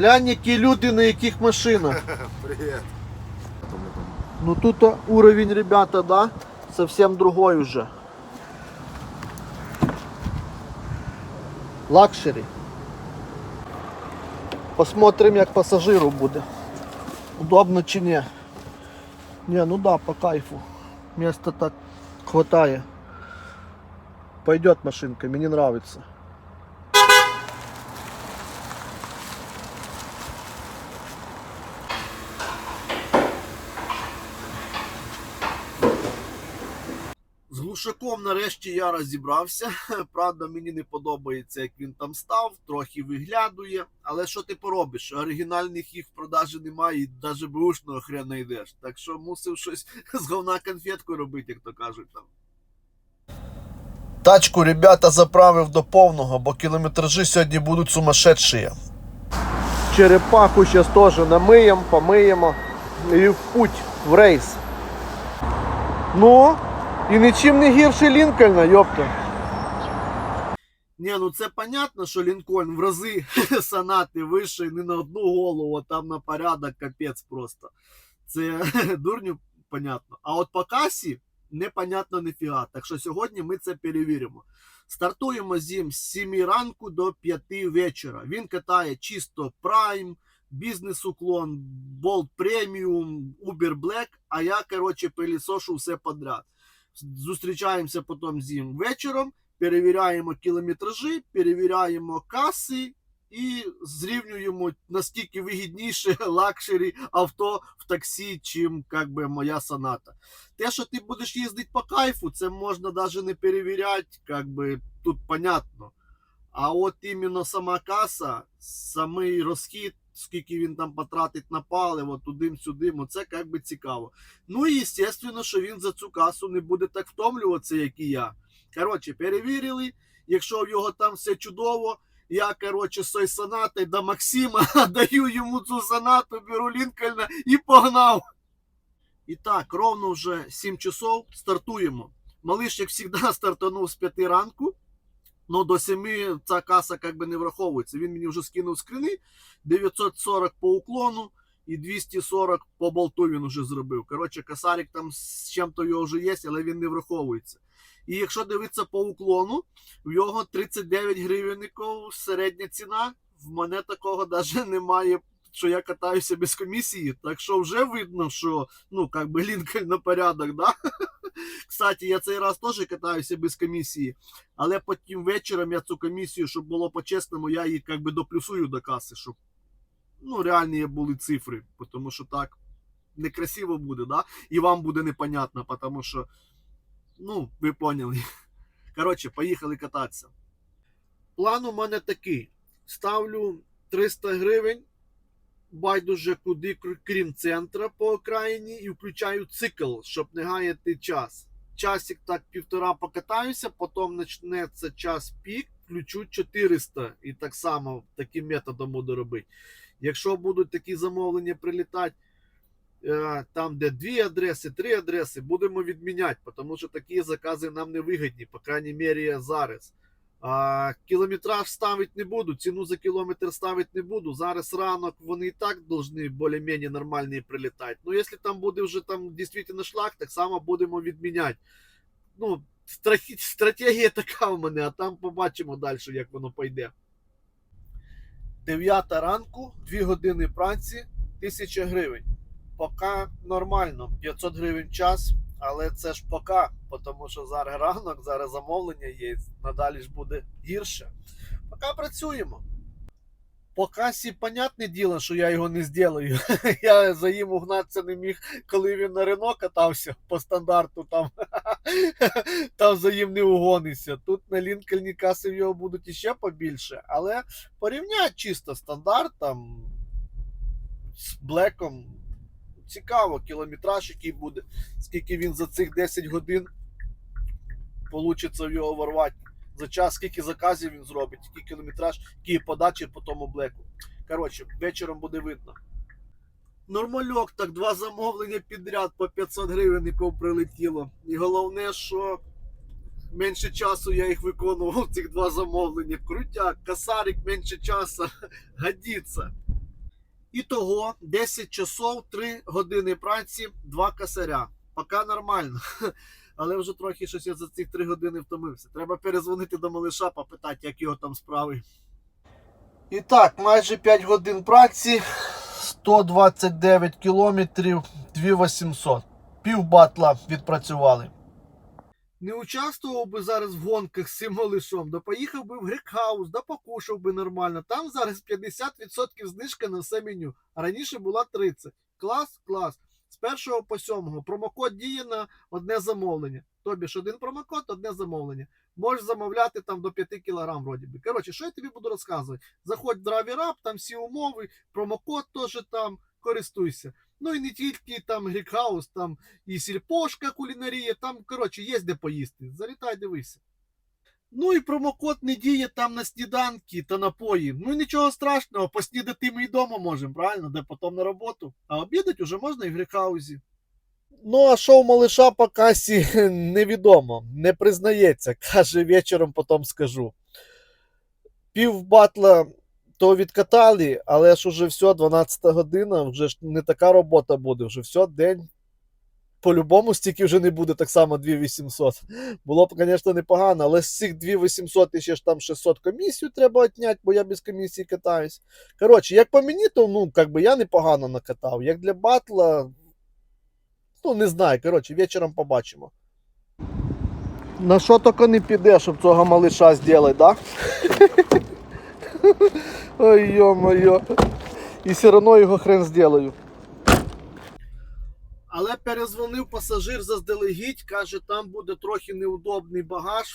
Глянь, які люди на яких машинах. Привет. Ну тут а, уровень, ребята, да, совсем другой уже. Лакшері. Посмотрим, як пасажиру буде. Удобно чи ні. Не, ну да, по кайфу. Места так хватає. Пойдет машинка, мені нравится. З глушаком нарешті я розібрався. Правда, мені не подобається, як він там став, трохи виглядує. Але що ти поробиш? Оригінальних їх в продажі немає, і навіть бушного хрена йдеш. Так що мусив щось з говна конфетку робити, як то кажуть там. Тачку, ребята, заправив до повного, бо кілометражі сьогодні будуть сумасшедшие. Черепаху зараз теж намиємо, помиємо і в путь, в рейс. Ну, і нічим не гірше Лінкольна, йопта. Ні, ну це понятно, що Лінкольн в рази санати вище не на одну голову, а там на порядок капець просто. Це дурню понятно. А от по касі непонятно ніфіга. Так що сьогодні ми це перевіримо. Стартуємо з з 7 ранку до 5 вечора. Він катає чисто Prime, бізнес-уклон, Bolt Premium, Uber Black, а я, коротше, пилісошу все подряд. Зустрічаємося потім з ним вечором, перевіряємо кілометражі, перевіряємо каси і зрівнюємо наскільки вигідніше лакшері авто в таксі, чим как би, моя соната. Те, що ти будеш їздити по кайфу, це можна навіть не перевіряти, как би, тут понятно. А от іменно сама каса, самий розхід, скільки він там потратить на паливо, туди-сюди, це як би цікаво. Ну і естественно, що він за цю касу не буде так втомлюватися, як і я. Коротше, перевірили. Якщо в його там все чудово, я, коротше, з цією до Максима даю йому цю сонату, беру Лінкольна і погнав. І так, ровно вже 7 часов стартуємо. Малиш, як завжди, стартанув з 5 ранку. Ну, до 7 ця каса как би не враховується. Він мені вже скинув скрини. 940 по уклону і 240 по болту він вже зробив. Коротше, касарик там з чим-то його вже є, але він не враховується. І якщо дивитися по уклону, в його 39 гривенників середня ціна. В мене такого навіть немає, що я катаюся без комісії. Так що вже видно, що ну, как би Лінкольн на порядок, да? Кстати, я цей раз теж катаюся без комісії, але потім вечором я цю комісію, щоб було по-чесному, я її как би доплюсую до каси, щоб ну, реальні були цифри, тому що так некрасиво буде, да? і вам буде непонятно, тому що, ну, ви поняли. Коротше, поїхали кататися. План у мене такий: ставлю 300 гривень, байдуже куди, крім центра по окраїні, і включаю цикл, щоб не гаяти час. Часик так півтора покатаюся, потім почнеться час пік, включу 400 і так само таким методом буду робити. Якщо будуть такі замовлення прилітати, е, там, де дві адреси, три адреси, будемо відміняти, тому що такі закази нам не вигідні, по крайній мірі зараз. А, кілометраж ставити не буду, ціну за кілометр ставити не буду. Зараз ранок вони і так повинні більш-менш нормальні прилітати. Ну, якщо там буде вже там дійсно шлак, так само будемо відміняти. Ну, стратегія така в мене, а там побачимо далі, як воно пойде. 9 ранку, 2 години праці, 1000 гривень. Поки нормально, 500 гривень час, але це ж поки, тому що зараз ранок, зараз замовлення є, надалі ж буде гірше. Поки працюємо. По касі, понятне діло, що я його не зроблю. Я за їм угнатися не міг, коли він на Рено катався по стандарту там. Там за їм не угонишся. Тут на Лінкольні каси в його будуть іще побільше, але порівняти чисто стандарт там з Блеком. Цікаво, кілометраж, який буде, скільки він за цих 10 годин получиться в його ворвати. За час, скільки заказів він зробить, який кілометраж, які подачі по тому блеку. Коротше, вечором буде видно. Нормальок, так два замовлення підряд по 500 гривень якого прилетіло. І головне, що менше часу я їх виконував, цих два замовлення. Крутяк, касарик менше часу, годиться. Ітого 10 часов, 3 години праці, 2 косаря. Поки нормально. Але вже трохи щось я за ці 3 години втомився. Треба перезвонити до малиша, попитати, як його там справи. І так, майже 5 годин праці, 129 кілометрів, 2800. Пів батла відпрацювали. Не участвував би зараз в гонках з цим малишом, да поїхав би в Грекхаус, да покушав би нормально. Там зараз 50% знижка на все меню, а раніше була 30. Клас, клас. З 1 по 7 промокод діє на одне замовлення. Тобі ж один промокод, одне замовлення. Можеш замовляти там до 5 кг вроді би. Коротше, що я тобі буду розказувати? Заходь в DraviRap, там всі умови, промокод теж там, користуйся. Ну і не тільки там Грікхаус, там і сільпошка кулінарія, там, коротше, є де поїсти. Залітай, дивися. Ну і промокод не діє там на сніданки та напої. Ну і нічого страшного, поснідати ми і вдома можемо, правильно? Де потім на роботу. А обідати вже можна і в Грікхаузі. Ну, а що у малиша по касі невідомо, не признається. Каже, вечором потім скажу. Пів батла то відкатали, але ж уже все, 12 година, вже ж не така робота буде, вже все, день. По-любому стільки вже не буде, так само 2800. Було б, звісно, непогано, але з цих 2800 і ще ж там 600 комісію треба отняти, бо я без комісії катаюсь. Коротше, як по мені, то ну, как би я непогано накатав. Як для батла, ну не знаю. Коротше, вечором побачимо. На що тільки не піде, щоб цього малиша зробити, да? Ой, ё-моё. І все одно його хрен зроблю. Але перезвонив пасажир заздалегідь, каже, там буде трохи неудобний багаж.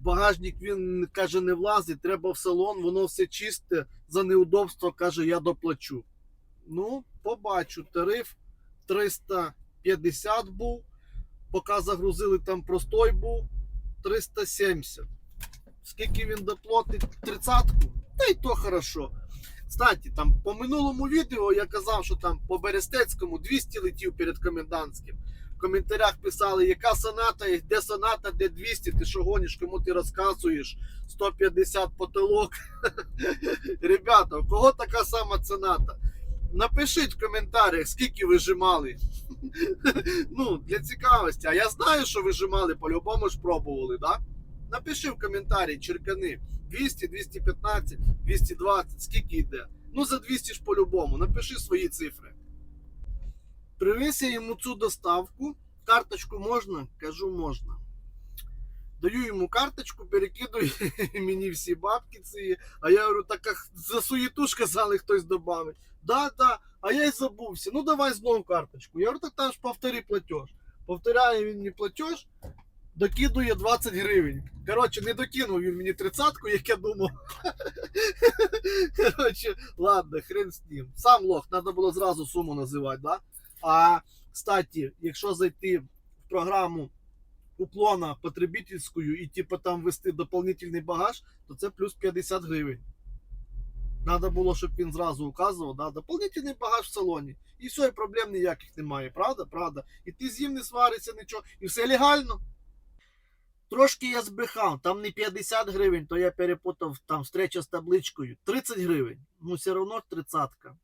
В багажник він каже, не влазить, треба в салон, воно все чисте. За неудобство каже, я доплачу. Ну, побачу, тариф 350 був. Поки загрузили там простой був 370. Скільки він доплатить? Тридцятку? Та й то хорошо. Кстати, там по минулому відео я казав, що там по Берестецькому 200 летів перед комендантським. В коментарях писали, яка соната, де соната, де 200, ти що гониш, кому ти розказуєш 150 потолок. Ребята, у кого така сама соната? Напишіть в коментарях, скільки ви жимали. ну, для цікавості. А я знаю, що ви жимали, по-любому ж пробували, да? Напиши в коментарі, черкани. 200, 215, 220, скільки йде. Ну, за 200 ж по-любому. Напиши свої цифри. Привіз я йому цю доставку. Карточку можна? Кажу, можна. Даю йому карточку, перекидую мені всі бабки ці. А я говорю, так а за суєту ж казали, хтось добавить. Да, да. А я й забувся. Ну давай знову карточку. Я говорю, так там ж повтори платеж. Повторяє він мені платеж, докидує 20 гривень. Коротше, не докинув він мені тридцятку, як я думав. Коротше, ладно, хрен з ним. Сам лох, треба було зразу суму називати, да? А, кстати, якщо зайти в програму уклона потребительську і типу там ввести дополнительний багаж, то це плюс 50 гривень. Надо було, щоб він зразу указував, да, дополнительний багаж в салоні. І все, і проблем ніяких немає. Правда? Правда. І ти з ним не сваришся, нічого. І все легально. Трошки я збрехав, там не 50 гривень, то я перепутав там встреча з табличкою. 30 гривень. Ну, все одно тридцатка.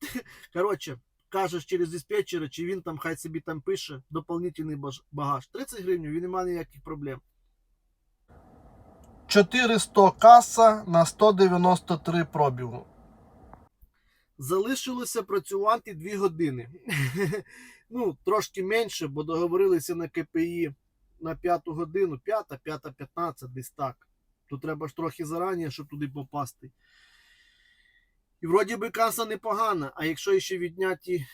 Коротше, кажеш через диспетчера, чи він там хай собі там пише дополнительний багаж. 30 гривень, він немає ніяких проблем. 400 каса на 193 пробігу. Залишилося працювати 2 години. ну, трошки менше, бо договорилися на КПІ на 5 годину, 5, 5, 15, десь так. Тут треба ж трохи зарані, щоб туди попасти. І вроді би каса непогана, а якщо ще відняти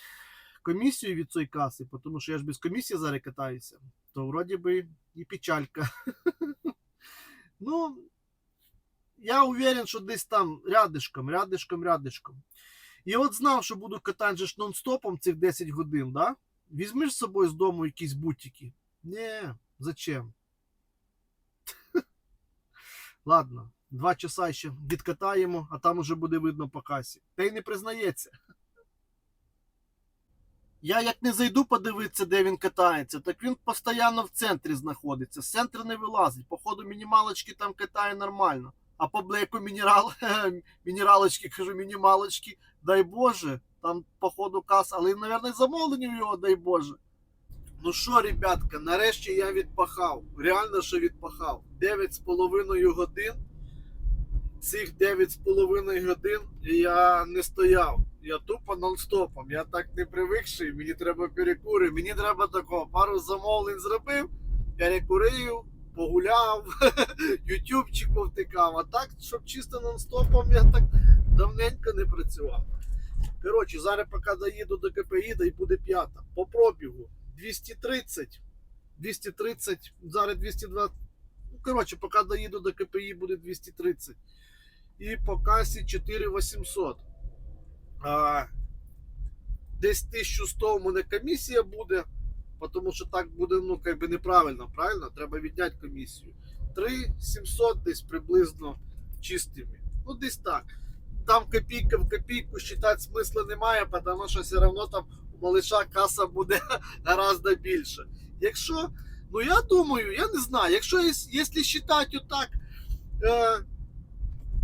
комісію від цієї каси, тому що я ж без комісії зараз катаюся, то вроді би і печалька. ну, я уверен, що десь там рядишком, рядишком, рядишком. І от знав, що буду катати нон-стопом цих 10 годин, да? Візьми з собою з дому якісь бутики. Не, зачем? Ладно, два часа ще відкатаємо, а там уже буде видно по касі. Та й не признається. Я як не зайду подивитися, де він катається, так він постійно в центрі знаходиться. З центру не вилазить. Походу, мінімалочки там катає нормально. А по блеку мінерал... мінералочки, кажу, мінімалочки дай Боже, там, походу, каса, але, мабуть, замовлення в його, дай Боже. Ну що, ребятка, нарешті я відпахав. Реально, що відпахав. 9,5 годин. Цих 9,5 годин я не стояв. Я тупо нон-стопом. Я так не привикший, мені треба перекури. Мені треба такого. Пару замовлень зробив, перекурив, погуляв, ютубчик повтикав. А так, щоб чисто нон-стопом, я так давненько не працював. Коротше, зараз поки доїду до КПІ, і буде п'ята. По пробігу 230. 230, зараз 220. Ну, коротше, поки доїду до КПІ, буде 230. І по касі 4800. А, десь 1100 у мене комісія буде, тому що так буде ну, как би неправильно, правильно? Треба відняти комісію. 3700 десь приблизно чистими. Ну, десь так. Там копійка в копійку считати смисла немає, тому що все одно там малиша каса буде гораздо більше. Якщо, ну я думаю, я не знаю, якщо якщо считати отак, е,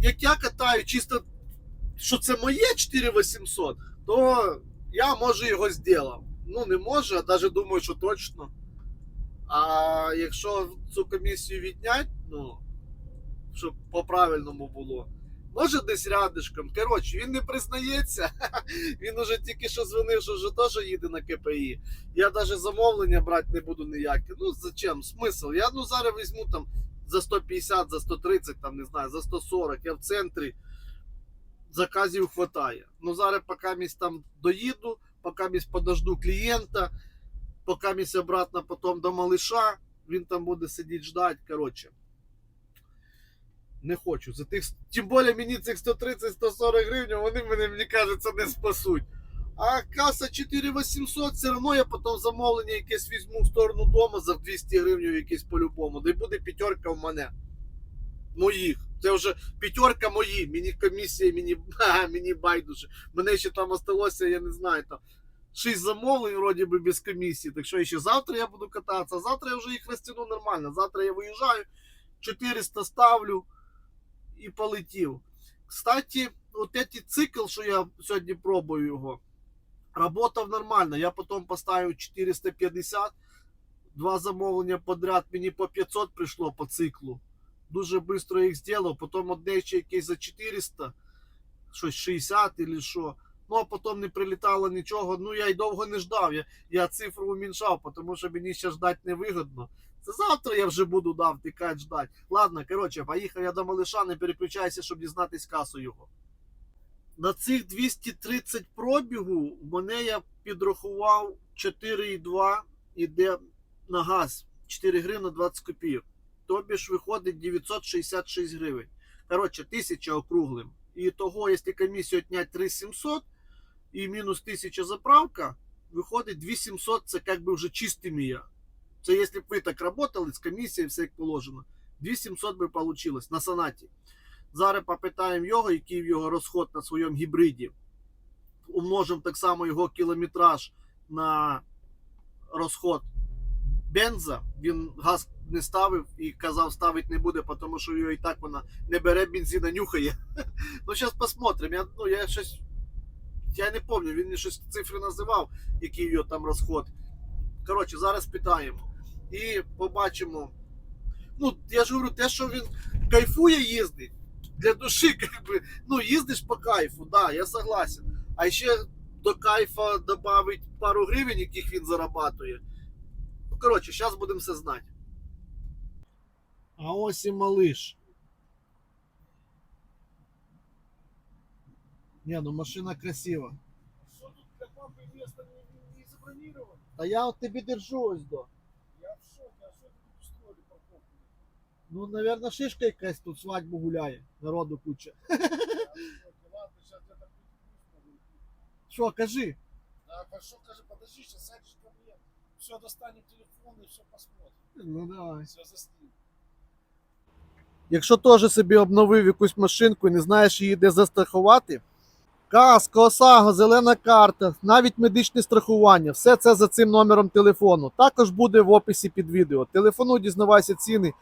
як я катаю, чисто, що це моє 4800, то я може його зробив. Ну, не може, а навіть думаю, що точно. А якщо цю комісію відняти, ну, щоб по-правильному було. Може десь рядишком. Коротше, він не признається. Він уже тільки що дзвонив, що вже теж їде на КПІ. Я навіть замовлення брати не буду ніяке. Ну зачем? Смисл? Я ну зараз візьму там за 150, за 130, там не знаю, за 140. Я в центрі заказів хватає. Ну зараз поки місь там доїду, поки місь подожду клієнта, поки місь обратно потім до малиша, він там буде сидіти ждать. Коротше. Не хочу. За тих, тим більше мені цих 130-140 гривень, вони мене, мені кажеться, не спасуть. А каса 4800, все одно я потім замовлення якесь візьму в сторону дому за 200 гривень якесь по-любому. Й буде п'ятерка в мене. Моїх. Це вже п'ятерка мої. Мені комісія, мені, ха, мені байдуже. Мене ще там осталося, я не знаю, там 6 замовлень вроді би без комісії. Так що ще завтра я буду кататися. Завтра я вже їх розтягну нормально. Завтра я виїжджаю, 400 ставлю і полетів. Кстати, от цей цикл, що я сьогодні пробую його, работав нормально. Я потім поставив 450, два замовлення подряд, мені по 500 прийшло по циклу. Дуже швидко їх зробив, потім одне ще якесь за 400, щось 60 чи що. Ну, а потім не прилітало нічого. Ну, я й довго не ждав. Я, я цифру уміншав, тому що мені ще ждати невигодно. Завтра я вже буду дав тикати ждати. Ладно, коротше, поїхав я до малиша, не переключайся, щоб дізнатись касу його. На цих 230 пробігу мене я підрахував 4,2 іде на газ. 4 гривни 20 копійок. Тобі ж виходить 966 гривень. Коротше, 1000 округлим. І того, якщо комісію отнять 3700 і мінус 1000 заправка, виходить 2700, це як би вже чистими я. Це якщо б ви так працювали з комісією, все як положено. 2700 би вийшло на санаті. Зараз попитаємо його, який його розход на своєму гібриді. Умножимо так само його кілометраж на розход бенза. Він газ не ставив і казав, ставити не буде, тому що його і так вона не бере бензина, нюхає. Ну, зараз посмотрим. Я, ну, я щось. Я не пам'ятаю, він щось цифри називав, який його там розход. Коротше, зараз питаємо. І побачимо. Ну, я ж говорю, те, що він кайфує їздить для душі, как би, ну, їздиш по кайфу, да, я согласен. А ще до кайфа додавить пару гривень, яких він зарабатує. Ну, коротше, зараз будемо все знати. А ось і малиш. Не, ну машина красива. Что тут для папы место не, не забронировано? Та я от тобі держу ось до. Я в шоке, а что тут устроили парковку? Ну, наверное, шишка якась тут свадьбу гуляє. Народу куча. Що, кажи? Да, хорошо, скажи, подожди, сейчас сядешь ко мне. Все, достанем телефон и все посмотрим. Ну давай. Все заснимем. Якщо теж собі обновив якусь машинку і не знаєш її де застрахувати, каска, ОСАГО, зелена карта, навіть медичне страхування, все це за цим номером телефону. Також буде в описі під відео. Телефону дізнавайся ціни.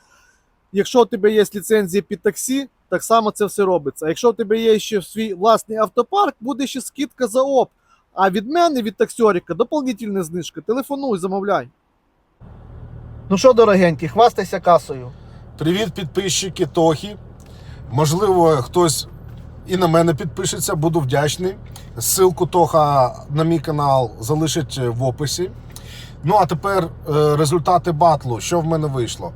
Якщо у тебе є ліцензія під таксі, так само це все робиться. А якщо у тебе є ще свій власний автопарк, буде ще скидка за ОП. А від мене, від таксьорика, доповнительна знижка. Телефонуй, замовляй. Ну що, дорогенькі, хвастайся касою. Привіт, підписчики Тохі. Можливо, хтось і на мене підпишеться, буду вдячний. Ссылку Тоха на мій канал залишить в описі. Ну а тепер е, результати батлу. Що в мене вийшло?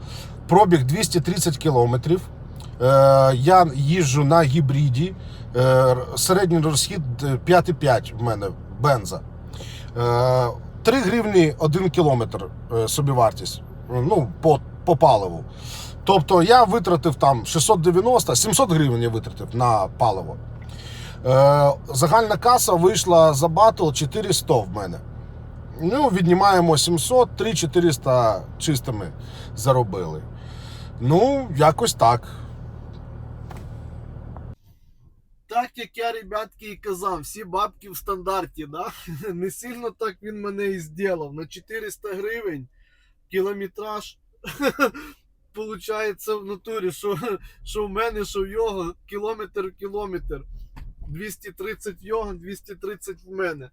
Пробіг 230 кілометрів. Е, я їжджу на гібриді. Е, середній розхід е, 5,5 в мене бенза. Е, 3 гривні 1 кілометр е, собівартість. Ну, по, по паливу. Тобто я витратив там 690, 700 гривень я витратив на паливо. Е, загальна каса вийшла за батл 400 в мене. Ну, віднімаємо 700, 3400 чистими заробили. Ну, якось так. Так як я, ребятки, і казав, всі бабки в стандарті, да? Не сильно так він мене і зробив. На 400 гривень кілометраж. Получається в натурі, що, що в мене, що в його, кілометр в кілометр. 230 в його, 230 в мене.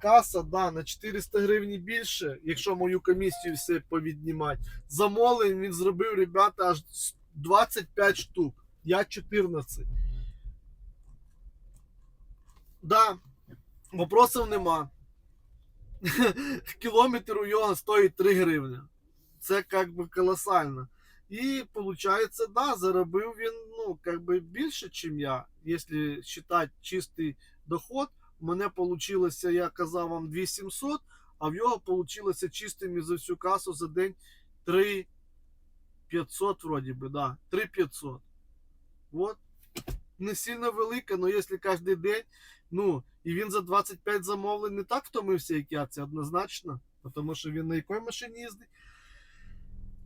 Каса, да, на 400 гривень більше, якщо мою комісію все повіднімати. Замовлень він зробив, ребята, аж 25 штук. Я 14. Да, вопросів нема. Кілометр у його стоїть 3 гривні. Це як би колосально. І виходить, да, заробив він ну, как би більше, ніж я. Якщо вважати чистий доход, у мене вийшло, я казав вам 2700, а в його вийшло чистими за всю касу за день 3500 вроді би, да, 3500. Вот. Не сильно велика, але якщо кожен день Ну, і він за 25 замовлень не так втомився, як я, це однозначно. Тому що він на якій машині їздить.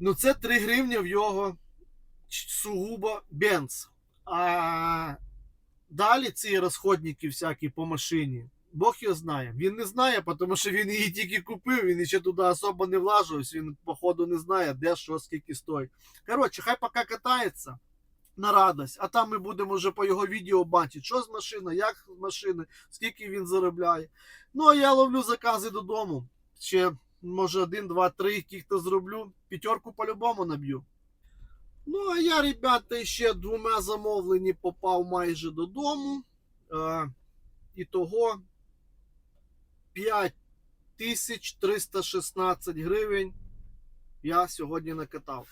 Ну, це 3 гривні в його сугубо бенз. А далі ці розходники всякі по машині. Бог його знає. Він не знає, тому що він її тільки купив, він ще туди особо не влажився, він, походу, не знає, де що, скільки стоїть. Коротше, хай поки катається на радость, а там ми будемо вже по його відео бачити, що з машини, як з машини, скільки він заробляє. Ну, а я ловлю закази додому. Ще, може, один, два, три, яких-то зроблю. П'ятерку по-любому наб'ю. Ну, а я, ребята, ще двома замовлені попав майже додому. Е, і того 5316 гривень я сьогодні накатав.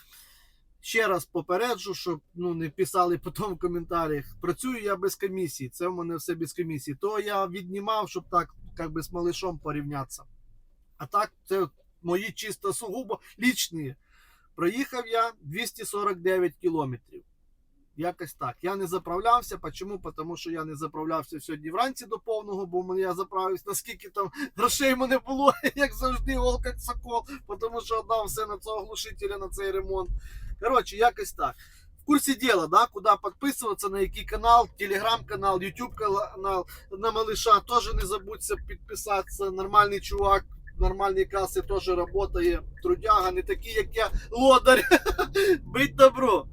Ще раз попереджу, щоб ну, не писали потім в коментарях. Працюю я без комісії, це в мене все без комісії. То я віднімав, щоб так як би з малишом порівнятися. А так, це мої чисто сугубо лічні. Проїхав я 249 кілометрів. Якось так. Я не заправлявся. Чому? Тому що я не заправлявся сьогодні вранці до повного, бо я заправився, наскільки там грошей мене було, як завжди, волк як сокол, тому що отдав все на цього глушителя, на цей ремонт. Коротше, якось так. В курсі діла, да, куди підписуватися, на який канал, телеграм-канал, YouTube канал, на малыша теж не забудьте підписатися. Нормальний чувак, нормальні каси теж працює. Трудяга, не такий, як я, лодар. Бить добро.